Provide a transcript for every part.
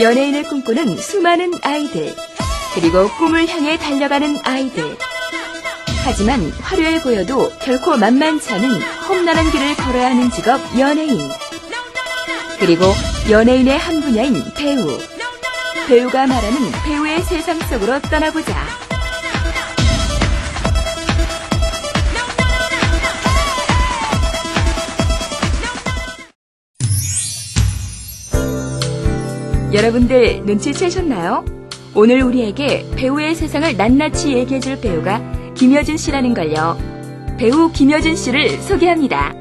연예인을 꿈꾸는 수많은 아이들, 그리고 꿈을 향해 달려가는 아이들. 하지만 화려해 보여도 결코 만만치 않은 험난한 길을 걸어야 하는 직업 연예인. 그리고 연예인의 한 분야인 배우. 배우가 말하는 배우의 세상 속으로 떠나보자. 여러분들 눈치채셨나요? 오늘 우리에게 배우의 세상을 낱낱이 얘기해줄 배우가 김여준 씨라는 걸요. 배우 김여준 씨를 소개합니다.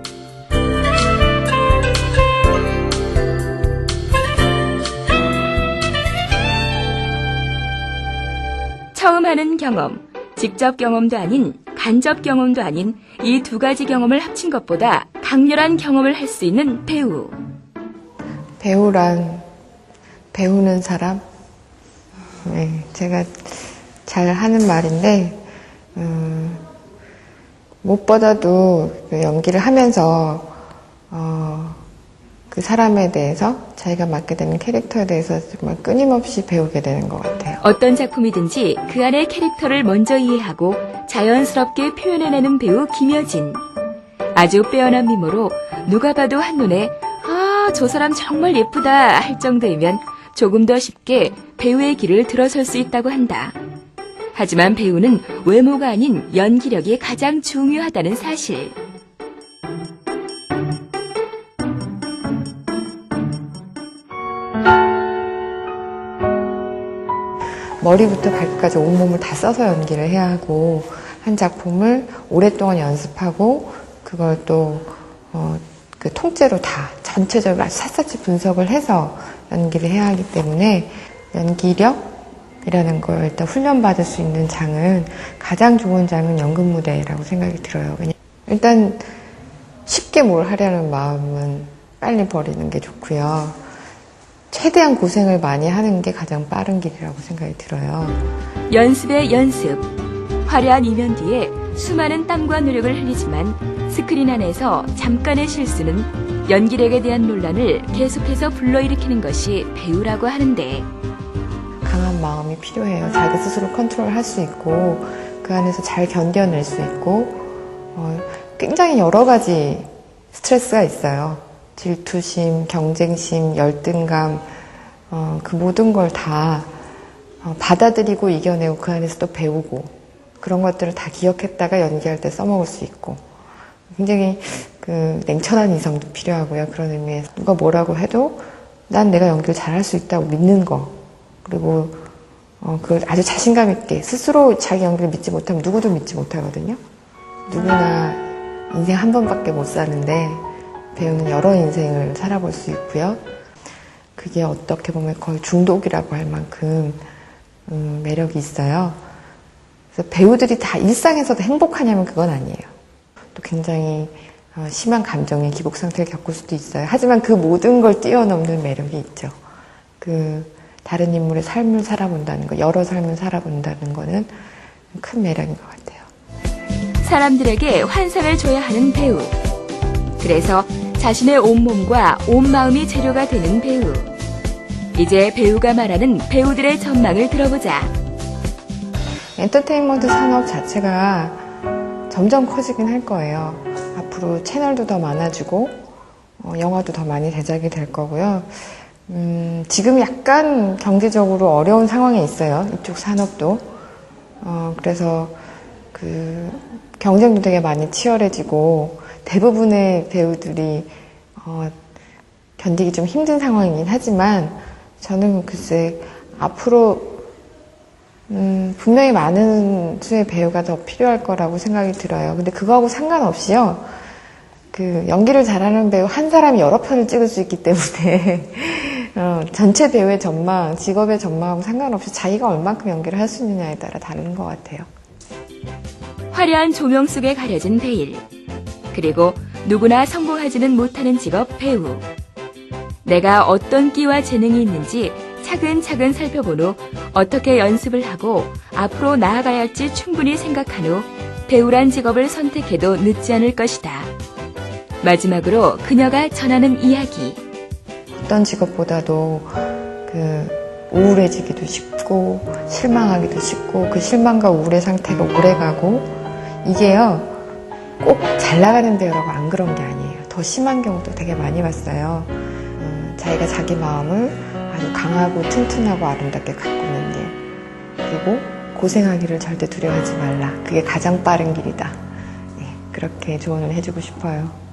처음 하는 경험, 직접 경험도 아닌 간접 경험도 아닌 이 두 가지 경험을 합친 것보다 강렬한 경험을 할 수 있는 배우. 배우란 배우는 사람? 네, 제가 잘 하는 말인데, 음, 무엇보다도 그 연기를 하면서, 어, 그 사람에 대해서, 자기가 맡게 되는 캐릭터에 대해서 정말 끊임없이 배우게 되는 것 같아요. 어떤 작품이든지 그 안의 캐릭터를 먼저 이해하고 자연스럽게 표현해내는 배우 김여진. 아주 빼어난 미모로 누가 봐도 한눈에 아, 저 사람 정말 예쁘다 할 정도이면 조금 더 쉽게 배우의 길을 들어설 수 있다고 한다. 하지만 배우는 외모가 아닌 연기력이 가장 중요하다는 사실. 머리부터 발끝까지 온몸을 다 써서 연기를 해야 하고, 한 작품을 오랫동안 연습하고, 그걸 또, 어, 그 통째로 다 전체적으로 샅샅이 분석을 해서 연기를 해야 하기 때문에 연기력이라는 걸 일단 훈련받을 수 있는 장은 가장 좋은 장은 연극 무대라고 생각이 들어요. 일단 쉽게 뭘 하려는 마음은 빨리 버리는 게 좋고요. 최대한 고생을 많이 하는 게 가장 빠른 길이라고 생각이 들어요. 연습의 연습. 화려한 이면 뒤에 수많은 땀과 노력을 흘리지만 스크린 안에서 잠깐의 실수는 연기력에 대한 논란을 계속해서 불러일으키는 것이 배우라고 하는데 강한 마음이 필요해요. 자기 스스로 컨트롤 할 수 있고, 그 안에서 잘 견뎌낼 수 있고, 어, 굉장히 여러 가지 스트레스가 있어요. 질투심, 경쟁심, 열등감, 어, 그 모든 걸다 어, 받아들이고 이겨내고 그 안에서 또 배우고, 그런 것들을 다 기억했다가 연기할 때 써먹을 수 있고, 굉장히 그 냉철한 이성도 필요하고요. 그런 의미에서 누가 뭐라고 해도 난 내가 연기를 잘할 수 있다고 믿는 거. 그리고 어, 그걸 아주 자신감 있게 스스로 자기 연기를 믿지 못하면 누구도 믿지 못하거든요. 누구나 인생 한 번밖에 못 사는데 배우는 여러 인생을 살아볼 수 있고요. 그게 어떻게 보면 거의 중독이라고 할 만큼 음, 매력이 있어요. 그래서 배우들이 다 일상에서도 행복하냐면 그건 아니에요. 또 굉장히 어, 심한 감정의 기복 상태를 겪을 수도 있어요. 하지만 그 모든 걸 뛰어넘는 매력이 있죠. 그 다른 인물의 삶을 살아본다는 거, 여러 삶을 살아본다는 거는 큰 매력인 것 같아요. 사람들에게 환상을 줘야 하는 배우. 그래서 자신의 온몸과 온 마음이 재료가 되는 배우. 이제 배우가 말하는 배우들의 전망을 들어보자. 엔터테인먼트 산업 자체가 점점 커지긴 할 거예요. 앞으로 채널도 더 많아지고, 어, 영화도 더 많이 제작이 될 거고요. 음, 지금 약간 경제적으로 어려운 상황에 있어요. 이쪽 산업도. 어, 그래서 그 경쟁도 되게 많이 치열해지고 대부분의 배우들이 어, 견디기 좀 힘든 상황이긴 하지만 저는 글쎄 앞으로 음, 분명히 많은 수의 배우가 더 필요할 거라고 생각이 들어요. 근데 그거하고 상관없이요. 그 연기를 잘하는 배우 한 사람이 여러 편을 찍을 수 있기 때문에 어, 전체 배우의 전망, 직업의 전망하고 상관없이 자기가 얼만큼 연기를 할 수 있느냐에 따라 다른 것 같아요. 화려한 조명 속에 가려진 베일. 그리고 누구나 성공하지는 못하는 직업 배우. 내가 어떤 끼와 재능이 있는지 차근차근 살펴본 후 어떻게 연습을 하고 앞으로 나아가야 할지 충분히 생각한 후 배우란 직업을 선택해도 늦지 않을 것이다. 마지막으로 그녀가 전하는 이야기. 어떤 직업보다도 그 우울해지기도 쉽고 실망하기도 쉽고 그 실망과 우울의 상태가 오래 가고 이게요 꼭 잘 나가는 데라고 안 그런 게 아니에요. 더 심한 경우도 되게 많이 봤어요. 음, 자기가 자기 마음을 아주 강하고 튼튼하고 아름답게 가꾸는 일. 그리고 고생하기를 절대 두려워하지 말라. 그게 가장 빠른 길이다. 네, 그렇게 조언을 해주고 싶어요.